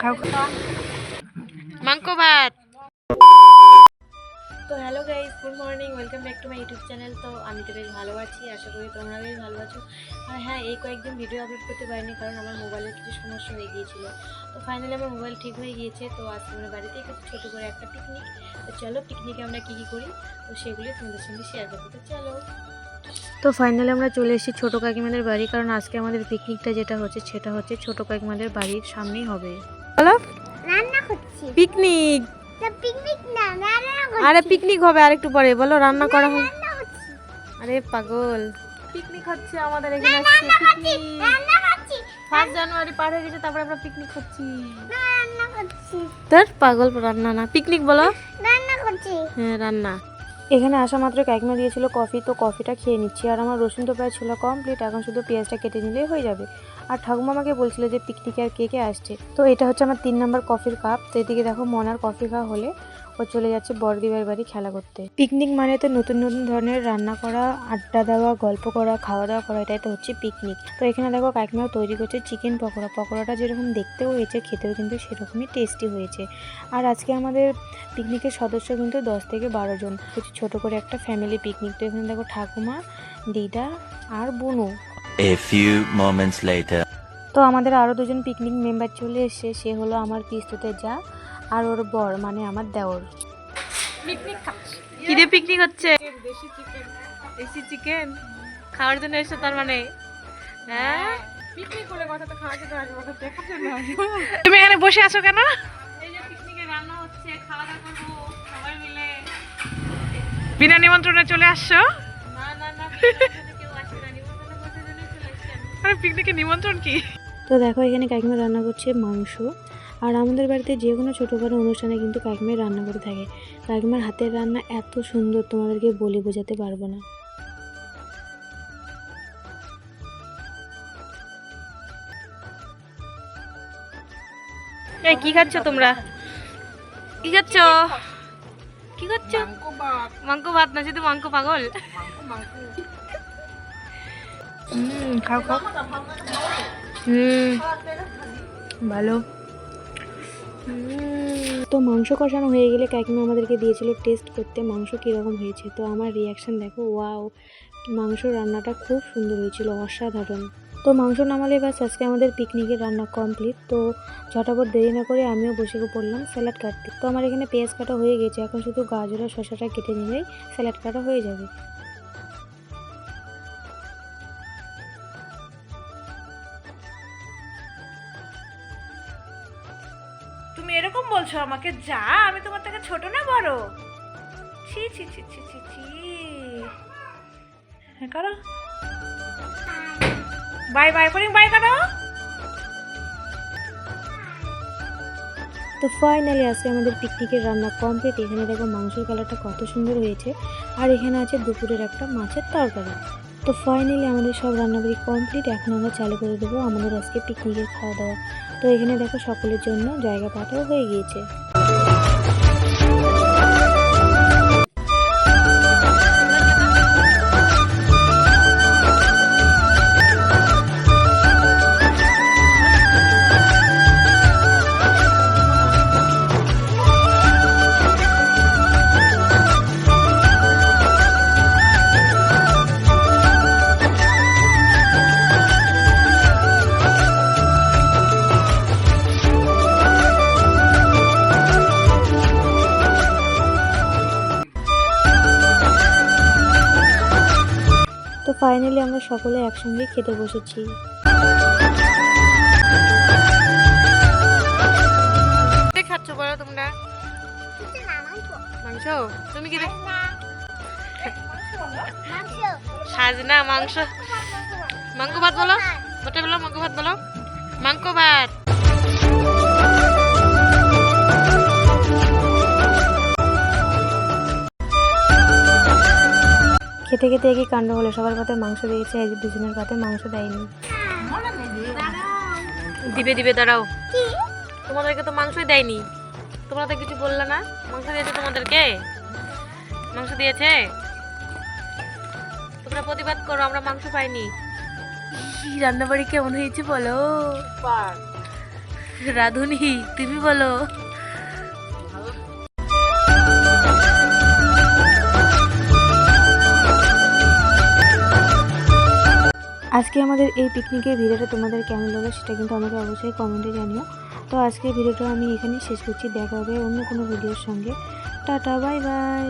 খাও ভাত। তো hello guys good morning welcome back to my YouTube channel তো আমি তো বেশ ভালো আছি, আশা করি তোমরা বেশ ভালো আছো। আর হ্যাঁ এই কয়েকদিন ভিডিও আপলোড করতে পারিনি কারণ আমার মোবাইলের কিছু সমস্যা হয়ে গিয়েছিল। তো ফাইনালি আমার মোবাইল ঠিক হয়ে গিয়েছে, তো আজকে আমরা বাড়িতে একটু ছোটো করে একটা পিকনিক তো চলো পিকনিকে আমরা কী কী করি? তো সেগুলি তোমাদের সঙ্গে শেয়ার করব তো চলো। তো ফাইনালি আমরা চলে এসেছি ছোটো কাকিমাদের বাড়ি কারণ আজকে আমাদের পিকনিকটা যেটা হচ্ছে সেটা হচ্ছে ছোটো কাকিমাদের বাড়ির সামনেই হবে। বলো? পিকনিক পিকনিক না আরে পিকনিক হবে আর একটু পরে বলো রান্না করা। হবে আরে পাগল। পিকনিক হচ্ছে আমাদের এখানে পিকনিক ফার্স্ট জানুয়ারি পার হয়ে গেছে তারপরে আমরা পিকনিক করছি। তোর পাগল রান্না না। পিকনিক বলো। রান্না করছি। হ্যাঁ রান্না। এখানে আসা মাত্র কাকিমা দিয়েছিল কফি, তো কফিটা খেয়ে নিচ্ছি। আর আমার রসুন তো প্রায় ছিল কমপ্লিট এখন শুধু পেঁয়াজটা কেটে নিলেই হয়ে যাবে। আর ঠাকুমা আমাকে বলছিল যে পিকনিকে আর কে কে আসছে? তো এটা হচ্ছে আমার তিন নম্বর কফির কাপ তো এদিকে দেখো মনার কফি খাওয়া হলে। ও চলে যাচ্ছে বড়দিবার বাড়ি খেলা করতে। পিকনিক মানে তো নতুন নতুন ধরনের রান্না করা আড্ডা দেওয়া গল্প করা খাওয়া দাওয়া করা এটাই তো হচ্ছে পিকনিক। তো এখানে দেখো কাকিমাও তৈরি করছে চিকেন পকোড়া। পকোড়াটা যেরকম দেখতেও হয়েছে খেতেও কিন্তু সেরকমই টেস্টি হয়েছে। আর আজকে আমাদের পিকনিকের সদস্য কিন্তু দশ থেকে বারো জন। হচ্ছে ছোটো করে একটা ফ্যামিলি পিকনিক তো এখানে দেখো ঠাকুমা দিদা আর বুনু। A few moments later. তো আমাদের আরও দুজন পিকনিক মেম্বার চলে এসে সে হলো আমার পিস্তুতে যা। আর ওর বর মানে আমার দেওর। কি দিয়ে পিকনিক হচ্ছে? দেশি চিকেন খাওয়ার জন্য এসে তার মানে? হ্যাঁ? তুমি এখানে বসে আছো কেন? এই যে পিকনিকে রান্না হচ্ছে খাওয়া দাওয়া করব সবাই মিলে। বিনা নিমন্ত্রণে চলে আসছো? না না না কেউ আসে না নিমন্ত্রণ করতে চলে আসছি আরে পিকনিকে নিমন্ত্রণ কি? তো দেখো এখানে কাকিমা রান্না করছে মাংস। আর আমাদের বাড়িতে যে কোনো ছোটোখাটো অনুষ্ঠানে কিন্তু কাকিমাই রান্না করে থাকে। কাকিমার হাতের রান্না এত সুন্দর, তোমাদেরকে বলে বোঝাতে পারব না। কি খাচ্ছ তোমরা? কি খাচ্ছ? কি খাচ্ছ? মাংক ভাত না, শুধু মাংক পাগল? হুম, খাও খাও। হুম, ভালো। তো মাংস কষানো হয়ে গেলে কাকিমা আমাদেরকে দিয়েছিল টেস্ট করতে, মাংস কীরকম হয়েছে? তো আমার রিয়াকশান দেখো ওয়াও মাংস রান্নাটা খুব সুন্দর হয়েছিল, অসাধারণ। তো মাংস নামালে বাস আজকে আমাদের পিকনিকের রান্না কমপ্লিট তো ঝটাপট দেরি না করে আমিও বসে পড়লাম স্যালাড কাটতে। তো আমার এখানে পেঁয়াজ কাটা হয়ে গেছে, এখন শুধু গাজর আর শসাটা কেটে নিলেই স্যালাড কাটা হয়ে যাবে। বলছো আমাকে? যা, আমি তোমার থেকে ছোট না বড়? ছি ছি ছি ছি ছি ছি। করো। বাই বাই করি বাই করো। তো ফাইনালি আজকে আমাদের পিকনিকের রান্না কমপ্লিট এখানে দেখো মাংসের কালারটা কত সুন্দর হয়েছে। আর এখানে আছে দুপুরের একটা মাছের তরকারি। তো ফাইনালি আমাদের সব রান্নাবাড়ি কমপ্লিট এখন আমরা চালু করে দেবো আমাদের আজকে পিকনিকের খাওয়া দাওয়া। তো এখানে দেখো সকলের জন্য জায়গা পাতাও হয়ে গিয়েছে। ফাইনালি আমরা সকলে একসঙ্গে খেতে বসেছি। খাচ্ছ বলো তোমরা? মাংস? তুমি কি সাজনা, মাংস। মাংস ভাত বলো। বলো, মাংস ভাত বলো। মাংস ভাত। খেতে খেতে একই কাণ্ড হলো। সবার পাতে মাংস দিয়েছে এই দুজনের পাতে মাংস দেয়নি। দিবে দিবে দাঁড়াও। তোমাদেরকে তো মাংসই দেয়নি। তোমরা তো কিছু বললে না। মাংস দিয়েছে তোমাদেরকে? মাংস দিয়েছে? তোমরা প্রতিবাদ করো আমরা মাংস পাইনি। রান্নাবাড়ি কেমন হয়েছে বলো? রাধুনি তুমি বলো। আজকে আমাদের এই পিকনিকের ভিডিওটা তোমাদের কেমন লাগল সেটা কিন্তু আমাকে অবশ্যই কমেন্টে জানিও। তো আজকের ভিডিওটা আমি এখানেই শেষ করছি। দেখা হবে অন্য কোনো ভিডিওর সঙ্গে। Tata bye bye